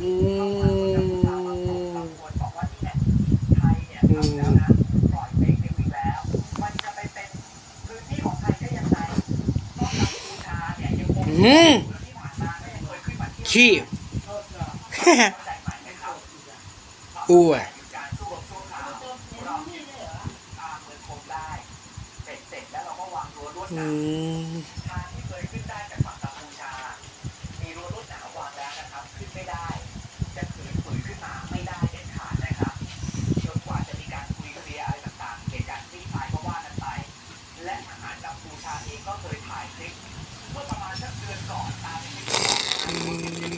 อืมบอกว่านี่แหละไทยเนี่ยทำแล้วนะปล่อยเฟกนิวอีกแล้วมันจะไปเป็นพื้นที่ของไทยได้ยังไงเพราะกัมพูชาเนี่ยยังคงอืมที่ผ่านมาก็ยังเคยขึ้นมาเที่ยวขี้เข้าใจไหมนะครับอ้วยการสู้รบชั่วคราวเราเนี่ยตามเมืองคงได้เสร็จเสร็จแล้วเราก็วางรั้วลวดหอืนามมทางที่เคยขึ้นได้จากฝั่งกัมพูชา มีรั้วลวดหนามวางแล้วนะครับ ขึ้นไม่ได้ ก็เคยถ่ายคลิปเมื่อประมาณสักเดือนก่อนตามในคลิปที่บอกนะ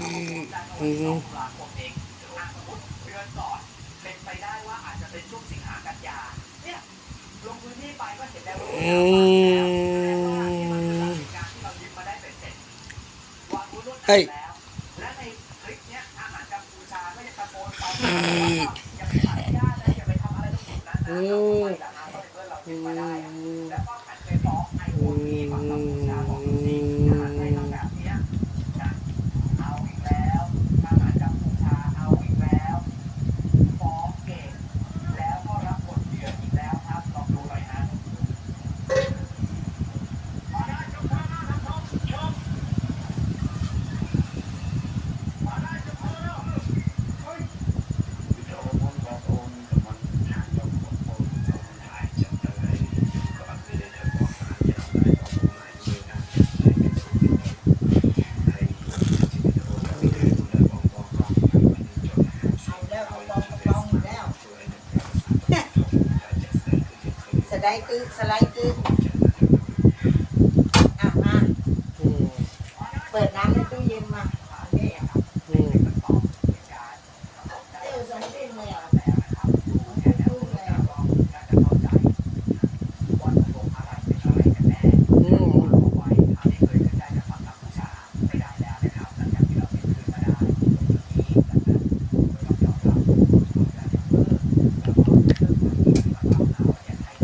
ครับว่าที่ตุลาคมเองอะสมมติเดือนก่อนเป็นไปได้ว่าอาจจะเป็นช่วงสิงหากันยาเนี่ยลงพื้นที่ไปก็เห็นแล้วว่าอืมการที่เรายึดมาได้เป็นเสร็จวางรั้วลวดหเฮ้ยแล้วและในคลิปเนี้ยอาหารกัมพูชาก็ยังตะโกนตอบอืมอย่าไปตัดหญ้านะอย่าไปทำอะไรตรงนั้นนะ อืม ไปแต่หาก็เป็นเพื่อนเรา อื ยึดมาได้อะ ม แล้วก็หันไปฟ้องไอโอทีฝั่งกัมพูชาบอกดูสิทหารไทยทำแบบเนี้ยนะเอาอีกแล้วทหารกัมพูชาเอาอีกแล้ว ฟ้องเก่งแล้วก็รับบทเดือดอีกแล้วครับ ลองดูหน่อยฮะมาได้จบข้างหน้าครับชมชมมาได้จบข้างหน้าเฮ้ย เอาแล้วเอาลองลองอยู่แล้ว สไลด์ตื้อสไลด์ตื้ออะมา อืม เปิดน้ำในตู้เย็นมาเนี่ย อืม เอวสองตุ้มเลยอะตุ้มเลยอะ อืม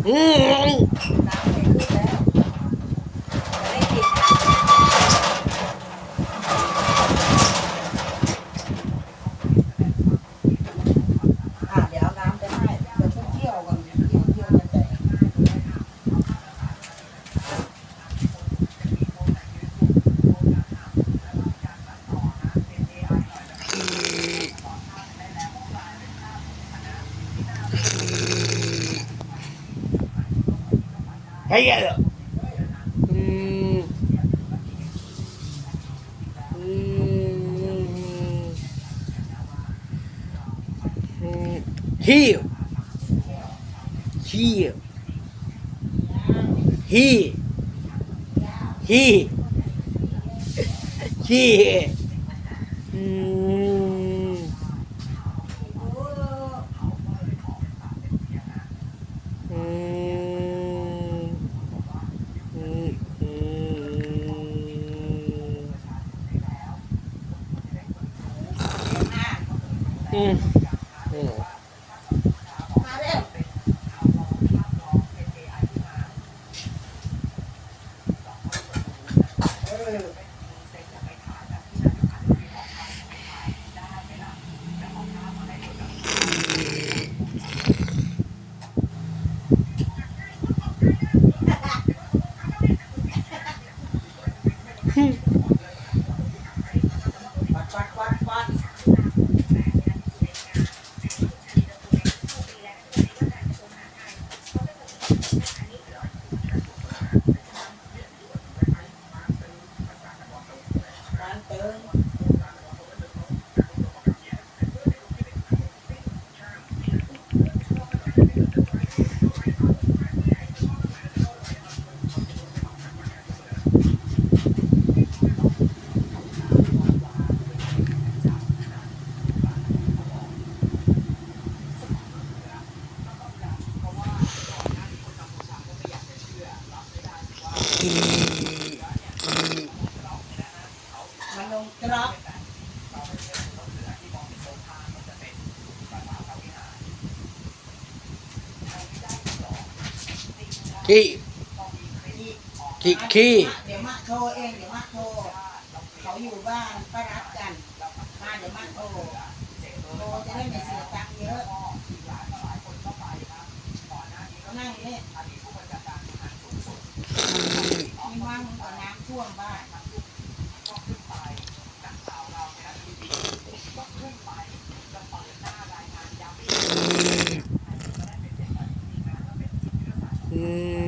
อืม น้ำไม่ขึ้นแล้วจะได้กินอะเดี๋ยวเอาน้ำไปให้เดี๋ยวพวกเที่ยวกันเที่ยวเที่ยวกันแต่ ไอ้เหี้ยอืมอืมอืมขี้ขี้ขี้ขี้ขี้อืม อืมอืมอืมอืมอืม มาเร็วเออ ขี้ขี้ขี้เดี๋ยวมาโทรเองเดี๋ยวมาโทรเขาอยู่บ้านก็รับกันมาเดี๋ยวมาโทรโทรจะได้ไม่เสียตังค์เยอะ 嗯。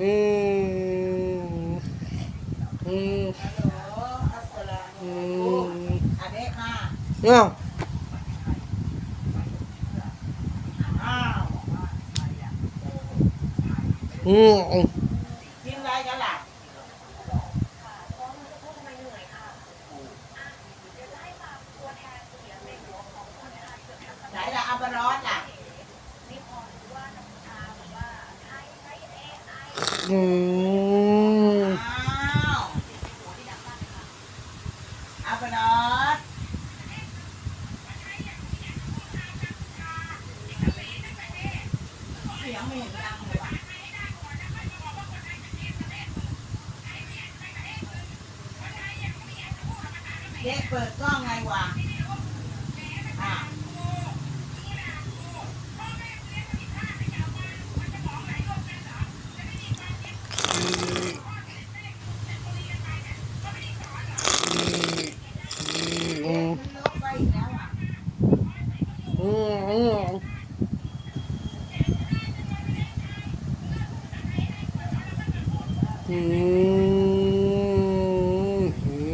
อืมอืมอืมอ้าวอืม สียงไม่เห็นดังเลยว่ะเด็กเปิดกล้องไงวะอะ อืม ลบไปอีกแล้วอะ อืมอืมอืมอืม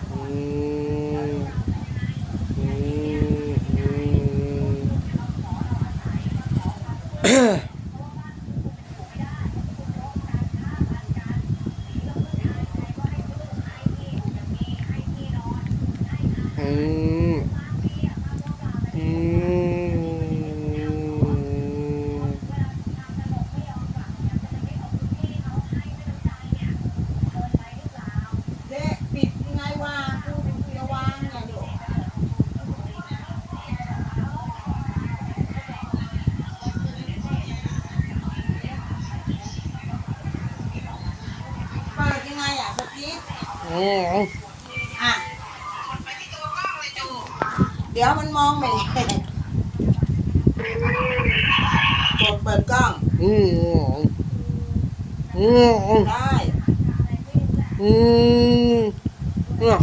อืมอืม อืมอืม เด็กปิดยังไงวะกูจะวางไงลูกเปิดยังไง อะสติ๊กอืมอะเดี๋ยวมันมองไม่เห็นกดเปิดกล้องอืมอืมได้อืมอืม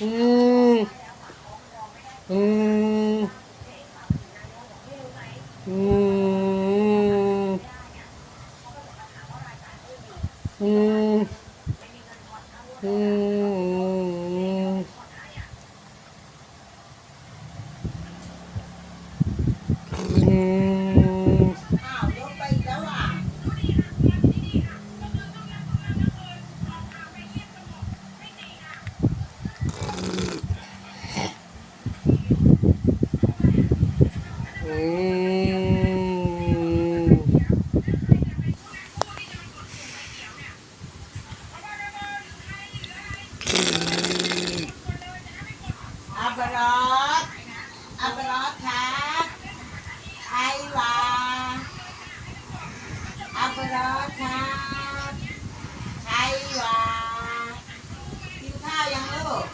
อืมอืมอืมอืมอืมอืม อ้าวยกไปอีกแล้วอะ อืม อัป รอสอัปรอสครับไอวาอัปรอสครับไอวากินข้าวยังลูก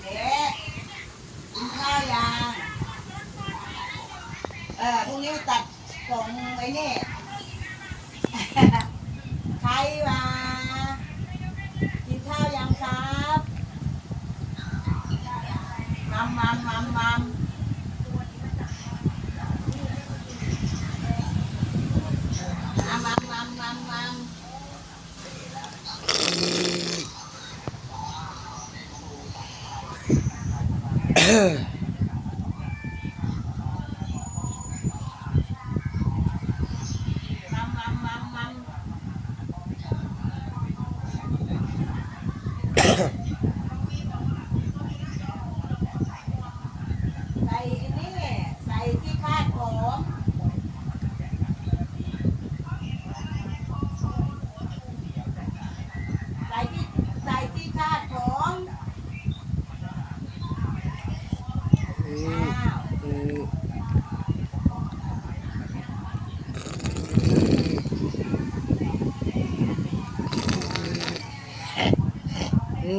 เด็กกินข้าวยังเออพรุ่งนี้ตัดผมไอ้นี่ใครวะามตามตามตามตามตามตามเออ อื